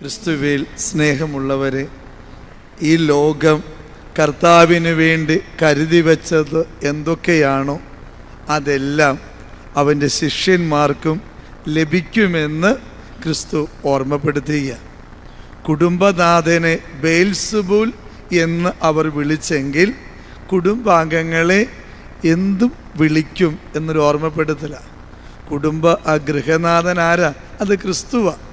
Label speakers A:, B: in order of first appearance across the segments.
A: ക്രിസ്തുവിൽ സ്നേഹമുള്ളവരെ ഈ ലോകം കർത്താവിന് വേണ്ടി കരുതി വച്ചത് എന്തൊക്കെയാണോ അതെല്ലാം അവന്റെ ശിഷ്യന്മാർക്കും ലഭിക്കുമെന്ന് ക്രിസ്തു ഓർമ്മപ്പെടുത്തുക കുടുംബനാഥനെ ബേൽസുബുൽ എന്ന് അവർ വിളിച്ചെങ്കിൽ കുടുംബാംഗങ്ങളെ എന്തും വിളിക്കും എന്നൊരു ഓർമ്മപ്പെടുത്തല. കുടുംബ ആ ഗൃഹനാഥൻ ആരാ? അത് ക്രിസ്തുവ.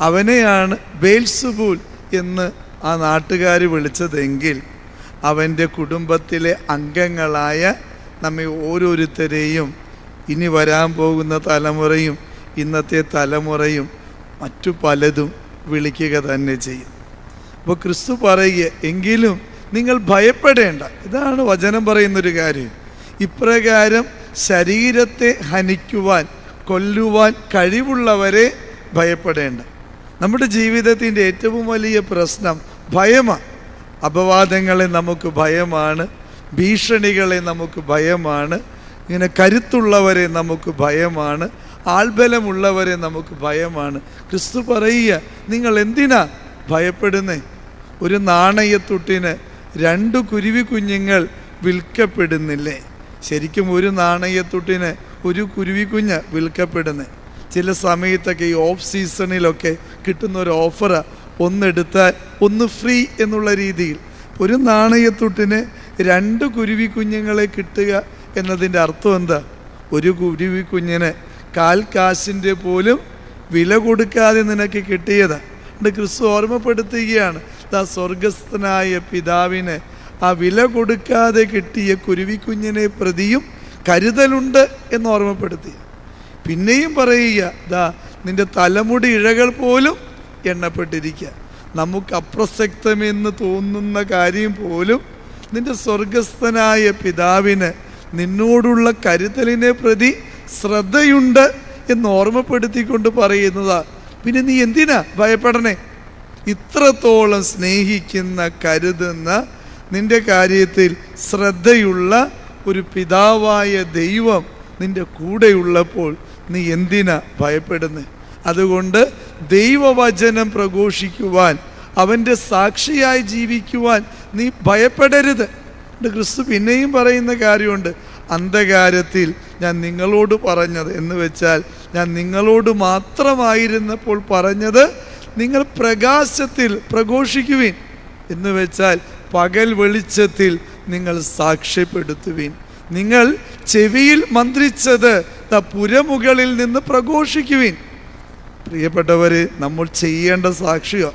A: അവനെയാണ് ബേൽസുബൂൽ എന്ന് ആ നാട്ടുകാർ വിളിച്ചതെങ്കിൽ അവന്റെ കുടുംബത്തിലെ അംഗങ്ങളായ നമ്മെ ഓരോരുത്തരെയും ഇനി വരാൻ പോകുന്ന തലമുറയും ഇന്നത്തെ തലമുറയും മറ്റു പലതും വിളിക്കുക തന്നെ ചെയ്യും. അപ്പോൾ ക്രിസ്തു പറയുക എങ്കിലും നിങ്ങൾ ഭയപ്പെടേണ്ട. ഇതാണ് വചനം പറയുന്നൊരു കാര്യം. ഇപ്രകാരം ശരീരത്തെ ഹനിക്കുവാൻ കൊല്ലുവാൻ കഴിവുള്ളവരെ ഭയപ്പെടേണ്ട. നമ്മുടെ ജീവിതത്തിന്റെ ഏറ്റവും വലിയ പ്രശ്നം ഭയമാണ് അപവാദങ്ങളെ നമുക്ക് ഭയമാണ്. ഭീഷണികളെ നമുക്ക് ഭയമാണ്. ഇങ്ങനെ കരുത്തുള്ളവരെ നമുക്ക് ഭയമാണ്. ആൾബലമുള്ളവരെ നമുക്ക് ഭയമാണ്. ക്രിസ്തു പറയുക നിങ്ങൾ എന്തിനാ ഭയപ്പെടുന്നേ? ഒരു നാണയത്തുട്ടിന് രണ്ട് കുരുവി കുഞ്ഞുങ്ങൾ വിൽക്കപ്പെടുന്നില്ലേ? ശരിക്കും ഒരു നാണയത്തുട്ടിന് ഒരു കുരുവി കുഞ്ഞ് വിൽക്കപ്പെടുന്നേ? ചില സമയത്തൊക്കെ ഈ ഓഫ് സീസണിലൊക്കെ കിട്ടുന്ന ഒരു ഓഫർ ഒന്നെടുത്താൽ ഒന്ന് ഫ്രീ എന്നുള്ള രീതിയിൽ. ഒരു നാണയത്തുട്ടിന് രണ്ട് കുരുവി കുഞ്ഞുങ്ങളെ കിട്ടുക എന്നതിന്റെ അർത്ഥം എന്താ? ഒരു കുരുവി കുഞ്ഞിന് കാൽ കാശിന്റെ പോലും വില കൊടുക്കാതെ നിനക്ക് കിട്ടിയത്. അതുകൊണ്ട് ക്രിസ്തു ഓർമ്മപ്പെടുത്തുകയാണ് ദാ സ്വർഗസ്ഥനായ പിതാവിന് ആ വില കൊടുക്കാതെ കിട്ടിയ കുരുവിക്കുഞ്ഞിനെ പ്രതിയും കരുതലുണ്ട് എന്ന് ഓർമ്മപ്പെടുത്തി പിന്നെയും പറയുക ദാ നിന്റെ തലമുടി ഇഴകൾ പോലും എണ്ണപ്പെട്ടിരിക്കുക. നമുക്ക് അപ്രസക്തമെന്ന് തോന്നുന്ന കാര്യം പോലും നിന്റെ സ്വർഗസ്ഥനായ പിതാവിന് നിന്നോടുള്ള കരുതലിനെ പ്രതി ശ്രദ്ധയുണ്ട് എന്ന് ഓർമ്മപ്പെടുത്തിക്കൊണ്ട് പറയുന്നതാ. പിന്നെ നീ എന്തിനാ ഭയപ്പെടണേ? ഇത്രത്തോളം സ്നേഹിക്കുന്ന കരുതുന്ന നിന്റെ കാര്യത്തിൽ ശ്രദ്ധയുള്ള ഒരു പിതാവായ ദൈവം നിന്റെ കൂടെയുള്ളപ്പോൾ നീ എന്തിനാ ഭയപ്പെടുന്നത് അതുകൊണ്ട് ദൈവവചനം പ്രഘോഷിക്കുവാൻ അവന്റെ സാക്ഷിയായി ജീവിക്കുവാൻ നീ ഭയപ്പെടരുത്. ക്രിസ്തു പിന്നെയും പറയുന്ന കാര്യമുണ്ട്. അന്ധകാരത്തിൽ ഞാൻ നിങ്ങളോട് പറഞ്ഞത് എന്ന് വെച്ചാൽ ഞാൻ നിങ്ങളോട് മാത്രമായിരുന്നപ്പോൾ പറഞ്ഞത് നിങ്ങൾ പ്രകാശത്തിൽ പ്രഘോഷിക്കുവിൻ എന്ന് വെച്ചാൽ പകൽ വെളിച്ചത്തിൽ നിങ്ങൾ സാക്ഷ്യപ്പെടുത്തുവിൻ. നിങ്ങൾ ചെവിയിൽ മന്ത്രിച്ചത് പുരമുകളിൽ നിന്ന് പ്രഘോഷിക്കുവിൻ. പ്രിയപ്പെട്ടവരെ നമ്മൾ ചെയ്യേണ്ട സാക്ഷിയോ.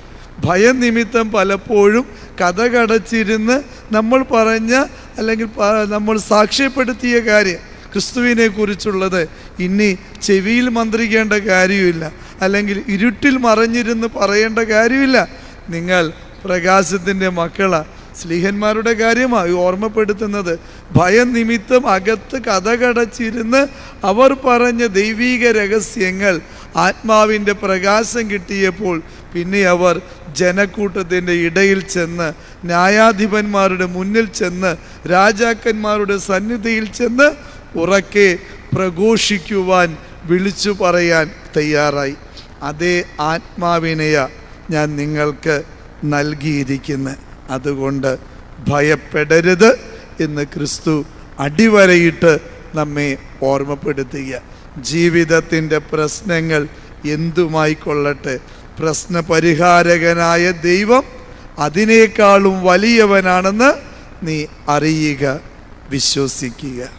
A: ഭയനിമിത്തം പലപ്പോഴും കഥ കടച്ചിരുന്ന് നമ്മൾ പറഞ്ഞ അല്ലെങ്കിൽ നമ്മൾ സാക്ഷ്യപ്പെടുത്തിയ കാര്യം ക്രിസ്തുവിനെ കുറിച്ചുള്ളത് ഇനി ചെവിയിൽ മന്ത്രിക്കേണ്ട കാര്യമില്ല അല്ലെങ്കിൽ ഇരുട്ടിൽ മറഞ്ഞിരുന്ന് പറയേണ്ട കാര്യമില്ല. നിങ്ങൾ പ്രകാശത്തിന്റെ മക്കളാ. സ്ലീഹന്മാരുടെ കാര്യമാണ് ഈ ഓർമ്മപ്പെടുത്തുന്നത്. ഭയം നിമിത്തം അകത്ത് കഥകടച്ചിരുന്ന് അവർ പറഞ്ഞ ദൈവീക രഹസ്യങ്ങൾ ആത്മാവിന്റെ പ്രകാശം കിട്ടിയപ്പോൾ പിന്നെ അവർ ജനക്കൂട്ടത്തിന്റെ ഇടയിൽ ചെന്ന് ന്യായാധിപന്മാരുടെ മുന്നിൽ ചെന്ന് രാജാക്കന്മാരുടെ സന്നിധിയിൽ ചെന്ന് ഉറക്കെ പ്രഘോഷിക്കുവാൻ വിളിച്ചു പറയാൻ തയ്യാറായി. അതേ ആത്മാവിനെയാണ് ഞാൻ നിങ്ങൾക്ക് നൽകിയിരിക്കുന്നത്. അതുകൊണ്ട് ഭയപ്പെടരുത് എന്ന് ക്രിസ്തു അടിവരയിട്ട് നമ്മെ ഓർമ്മപ്പെടുത്തുക ജീവിതത്തിന്റെ പ്രശ്നങ്ങൾ എന്തുമായിക്കൊള്ളട്ടെ? പ്രശ്നപരിഹാരകനായ ദൈവം അതിനേക്കാളും വലിയവനാണെന്ന് നീ അറിയുക വിശ്വസിക്കുക.